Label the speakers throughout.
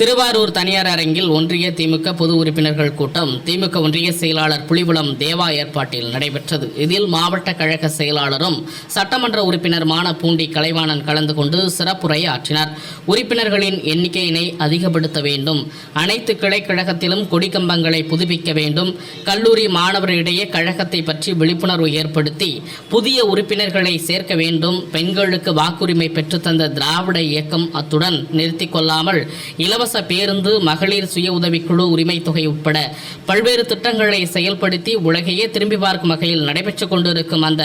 Speaker 1: திருவாரூர் தனியார் அரங்கில் ஒன்றிய திமுக பொது உறுப்பினர்கள் கூட்டம். திமுக ஒன்றிய செயலாளர் புலிகுளம் தேவா ஏற்பாட்டில் நடைபெற்றது. இதில் மாவட்ட கழக செயலாளரும் சட்டமன்ற உறுப்பினருமான பூண்டி கலைவாணன் கலந்து கொண்டு சிறப்புரை ஆற்றினார் உறுப்பினர்களின் எண்ணிக்கையினை அதிகப்படுத்த வேண்டும். அனைத்து கிளை கழகத்திலும் கொடிக்கம்பங்களை புதுப்பிக்க வேண்டும். கல்லூரி மாணவர்களிடையே கழகத்தை பற்றி விழிப்புணர்வு ஏற்படுத்தி புதிய உறுப்பினர்களை சேர்க்க வேண்டும். பெண்களுக்கு வாக்குரிமை பெற்றுத்தந்த திராவிட இயக்கம் அத்துடன் நிறுத்தி கொள்ளாமல் இலவச இலவச பேருந்து மகளிர் சுய உதவிக்குழு உரிமை தொகை உட்பட பல்வேறு திட்டங்களை செயல்படுத்தி உலகையே திரும்பி பார்க்கும் வகையில் நடைபெற்றுக் கொண்டிருக்கும் அந்த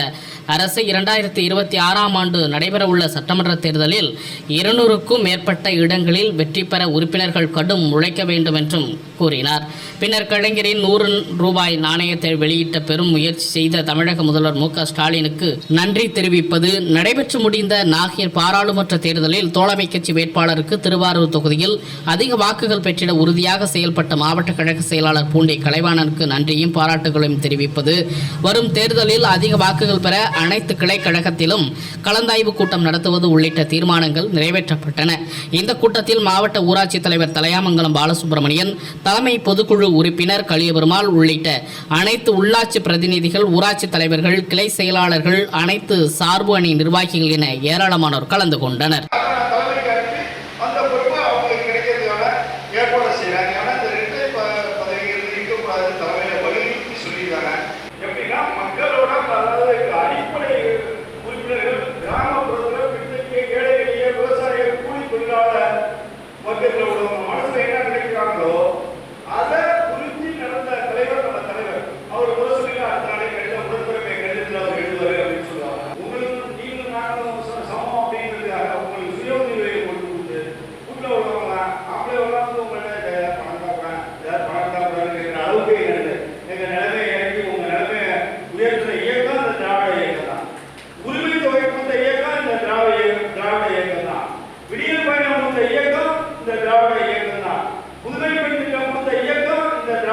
Speaker 1: அரசு இரண்டாயிரத்தி இருபத்தி ஆறாம் ஆண்டு நடைபெறவுள்ள சட்டமன்ற தேர்தலில் இருநூறுக்கும் மேற்பட்ட இடங்களில் வெற்றி பெற உறுப்பினர்கள் கடும் உழைக்க வேண்டும் என்றும் கூறினார். பின்னர் கலைஞரின் நூறு ரூபாய் நாணயத்தை வெளியிட்ட பெரும் முயற்சி செய்த தமிழக முதல்வர் மு க ஸ்டாலினுக்கு நன்றி தெரிவிப்பது நடைபெற்று முடிந்த நாகையில் பாராளுமன்ற தேர்தலில் தோழமை கட்சி வேட்பாளருக்கு திருவாரூர் தொகுதியில் அதிக வாக்குகள் பெற்றிட உறுதியாக செயல்பட்ட மாவட்ட கழக செயலாளர் பூண்டி கலைவாணனுக்கு நன்றியும் பாராட்டுகளையும் தெரிவிப்பது. வரும் தேர்தலில் அதிக வாக்குகள் பெற அனைத்து கிளை கழகத்திலும் கலந்தாய்வு கூட்டம் நடத்துவது உள்ளிட்ட தீர்மானங்கள் நிறைவேற்றப்பட்டன. இந்த கூட்டத்தில் மாவட்ட ஊராட்சி தலைவர் தலையாமங்கலம் பாலசுப்ரமணியன் தலைமை பொதுக்குழு உறுப்பினர் கலியபெருமாள் உள்ளிட்ட அனைத்து உள்ளாட்சி பிரதிநிதிகள் ஊராட்சி தலைவர்கள் கிளை செயலாளர்கள் அனைத்து சார்பு அணி நிர்வாகிகள் என ஏராளமானோர் கலந்து கொண்டனர்.
Speaker 2: Pode ver para o